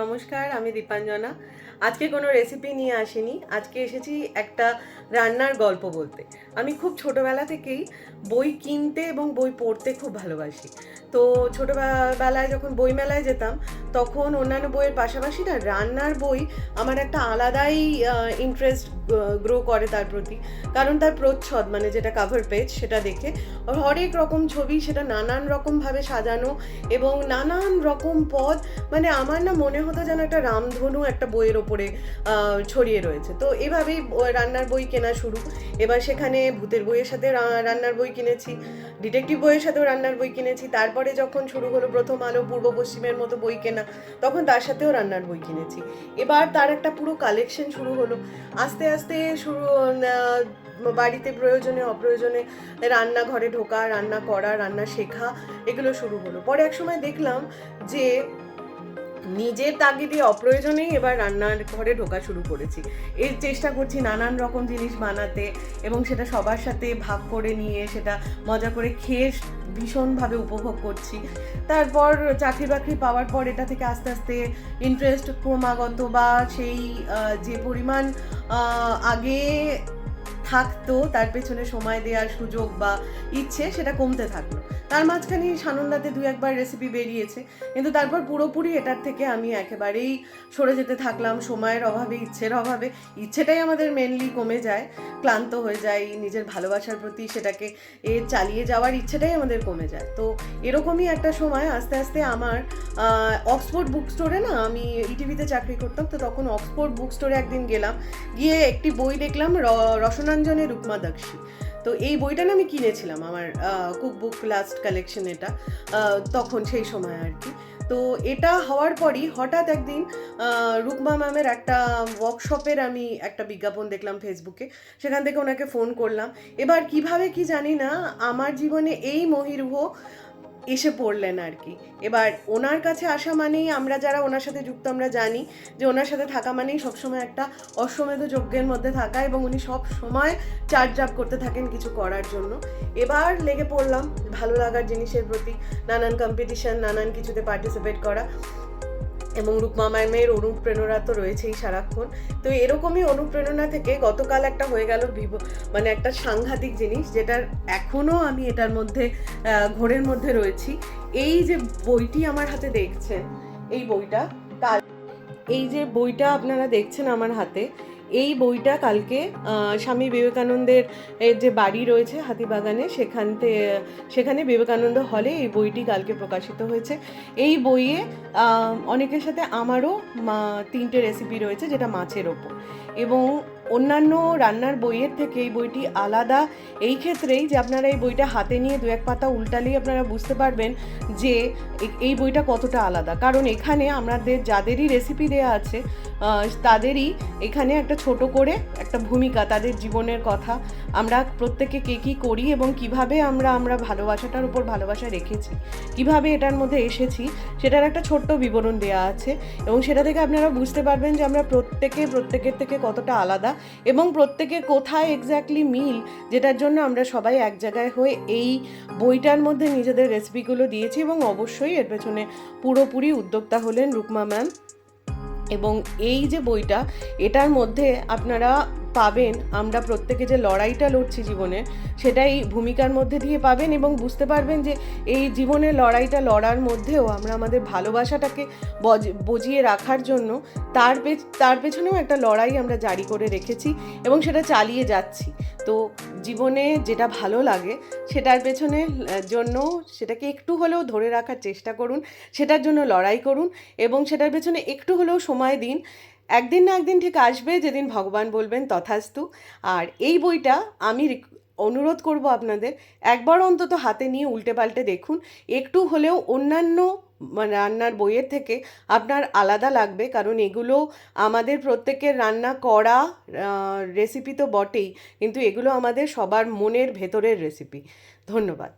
নমস্কার, আমি দীপাঞ্জনা। আজকে কোনো রেসিপি নিয়ে আসিনি। আজকে এসেছি একটা রান্নার গল্প বলতে। আমি খুব ছোটোবেলা থেকেই বই কিনতে এবং বই পড়তে খুব ভালোবাসি। তো ছোটোবেলায় যখন বইমেলায় যেতাম, তখন অন্যান্য বইয়ের পাশাপাশি না রান্নার বই আমার একটা আলাদাই ইন্টারেস্ট গ্রো করে তার প্রতি। কারণ তার প্রচ্ছদ মানে যেটা কাভার পেজ সেটা দেখে। হরেক রকম ছবি সেটা নানান রকমভাবে সাজানো এবং নানান রকম পদ মানে আমার না মনে হতো যেন একটা রামধনু একটা বইয়ের ওপরে ছড়িয়ে রয়েছে। তো এভাবেই রান্নার বই কেনা শুরু। এবার সেখানে ভূতের বইয়ের সাথে রান্নার বই কিনেছি ডিটেকটিভ বইয়ের সাথেও রান্নার বই কিনেছি। তারপরে যখন শুরু হলো প্রথম আলো, পূর্ব পশ্চিমের মতো বই কেনা, তখন তার সাথেও রান্নার বই কিনেছি। এবার তার একটা পুরো কালেকশন শুরু হলো। আস্তে আস্তে শুরু বাড়িতে প্রয়োজনে, অপ্রয়োজনে রান্নাঘরে ঢোকা, রান্না করা, রান্না শেখা, এগুলো শুরু হলো। পরে এক সময় দেখলাম যে নিজের তাগিদে অপ্রয়োজনেই এবার রান্নার ঘরে ঢোকা শুরু করেছি। এর চেষ্টা করছি নানান রকম জিনিস বানাতে এবং সেটা সবার সাথে ভাগ করে নিয়ে সেটা মজা করে খেয়ে ভীষণভাবে উপভোগ করছি। তারপর চাকরি বাকরি পাওয়ার পর এটা থেকে আস্তে আস্তে ইন্টারেস্ট ক্রমাগত বা সেই যে পরিমাণ আগে থাকতো, তার পেছনে সময় দেওয়ার সুযোগ বা ইচ্ছে সেটা কমতে থাকল তার মাঝখানে সানন্দাতে দু একবার রেসিপি বেরিয়েছে, কিন্তু তারপর পুরোপুরি এটার থেকে আমি একেবারেই সরে যেতে থাকলাম, সময়ের অভাবে, ইচ্ছের অভাবে। ইচ্ছেটাই আমাদের মেনলি কমে যায়, ক্লান্ত হয়ে যায় নিজের ভালোবাসার প্রতি সেটাকে এ চালিয়ে যাওয়ার ইচ্ছেটাই আমাদের কমে যায়। তো এরকমই একটা সময় আস্তে আস্তে আমার অক্সফোর্ড বুক স্টোরে না আমি ইটিভিতে চাকরি করতাম, তো তখন অক্সফোর্ড বুক স্টোরে একদিন গেলাম, গিয়ে একটি বই দেখলাম, র- রসনাঞ্জনের রূপমা দাক্ষী তো এই বইটা আমি কিনেছিলাম আমার কুক বুক লাস্ট কালেকশন এটা তখন সেই সময় আর কি। তো এটা হওয়ার পরই হঠাৎ একদিন রুকমা ম্যামের একটা ওয়ার্কশপের আমি একটা বিজ্ঞাপন দেখলাম ফেসবুকে সেখান থেকে ওনাকে ফোন করলাম। এবার কীভাবে কি জানি না, আমার জীবনে এই মহিরুহ এসে পড়লেন আর কি এবার ওনার কাছে আসা মানেই আমরা যারা ওনার সাথে যুক্ত, আমরা জানি যে ওনার সাথে থাকা মানেই সবসময় একটা অশ্বমেধ যজ্ঞের মধ্যে থাকা এবং উনি সব সময় চার্জ আপ করতে থাকেন কিছু করার জন্য। এবার লেগে পড়লাম ভালো লাগার জিনিসের প্রতি, নানান কম্পিটিশন নানান কিছুতে পার্টিসিপেট করা। এবং রূপমামায় মেয়ের অনুপ্রেরণা তো রয়েছেই সারাক্ষণ। তো এরকমই অনুপ্রেরণা থেকে গতকাল একটা হয়ে গেল ভিভো মানে একটা সাংঘাতিক জিনিস যেটার এখনও আমি এটার মধ্যে ঘোরের মধ্যে রয়েছি। এই যে বইটি আমার হাতে দেখছেন, এই বইটা কাল, এই যে বইটা আপনারা দেখছেন আমার হাতে এই বইটা কালকে স্বামী বিবেকানন্দের যে বাড়ি রয়েছে হাতিবাগানে, সেখান সেখানে বিবেকানন্দ হলে এই বইটি কালকে প্রকাশিত হয়েছে। এই বইয়ে অনেকের সাথে আমারও তিনটে রেসিপি রয়েছে যেটা মাছের ওপর। এবং অন্যান্য রান্নার বইয়ের থেকে এই বইটি আলাদা। এই ক্ষেত্রেই যে আপনারা এই বইটা হাতে নিয়ে দু এক পাতা উল্টালেই আপনারা বুঝতে পারবেন যে এই বইটা কতটা আলাদা। কারণ এখানে আমাদের যাদেরই রেসিপি দেওয়া আছে তাদেরই এখানে একটা ছোট করে একটা ভূমিকা, তাদের জীবনের কথা। আমরা প্রত্যেকে কে কী করি এবং কীভাবে আমরা আমরা ভালোবাসাটার উপর ভালোবাসা রেখেছি, কীভাবে এটার মধ্যে এসেছি, সেটার একটা ছোট্ট বিবরণ দেওয়া আছে এবং সেটা থেকে আপনারা বুঝতে পারবেন যে আমরা প্রত্যেকে, প্রত্যেকের থেকে কতটা আলাদা এবং প্রত্যেকে কোথায় এক্স্যাক্টলি মিল, যেটার জন্য আমরা সবাই এক জায়গায় হয়ে এই বইটার মধ্যে নিজেদের রেসিপিগুলো দিয়েছি এবং অবশ্যই এর পেছনে পুরোপুরি উদ্যোক্তা হলেন রুকমা ম্যাম এবং এই যে বইটা, এটার মধ্যে আপনারা পাবেন, আমরা প্রত্যেকে যে লড়াইটা লড়ছি জীবনে, সেটাই ভূমিকার মধ্যে দিয়ে পাবেন এবং বুঝতে পারবেন যে এই জীবনের লড়াইটা লড়ার মধ্যেও আমরা আমাদের ভালোবাসাটাকে বজ- বজিয়ে রাখার জন্য তার তার পেছনেও একটা লড়াই আমরা জারি করে রেখেছি এবং সেটা চালিয়ে যাচ্ছি। তো জীবনে যেটা ভালো লাগে, সেটার পেছনে জন্য সেটাকে একটু হলেও ধরে রাখার চেষ্টা করুন, সেটার জন্য লড়াই করুন এবং সেটার পেছনে একটু হলেও সময় দিন। একদিন না একদিন ঠিক আসবে, যেদিন ভগবান বলবেন তথাস্তু। আর এই বইটা আমি অনুরোধ করব আপনাদের, একবার অন্তত হাতে নিয়ে উল্টে পাল্টে দেখুন। একটু হলেও অন্যান্য রান্নার বইয়ের থেকে আপনার আলাদা লাগবে, কারণ এগুলো আমাদের প্রত্যেকের রান্না করা রেসিপি তো বটেই, কিন্তু এগুলো আমাদের সবার মনের ভেতরের রেসিপি ধন্যবাদ।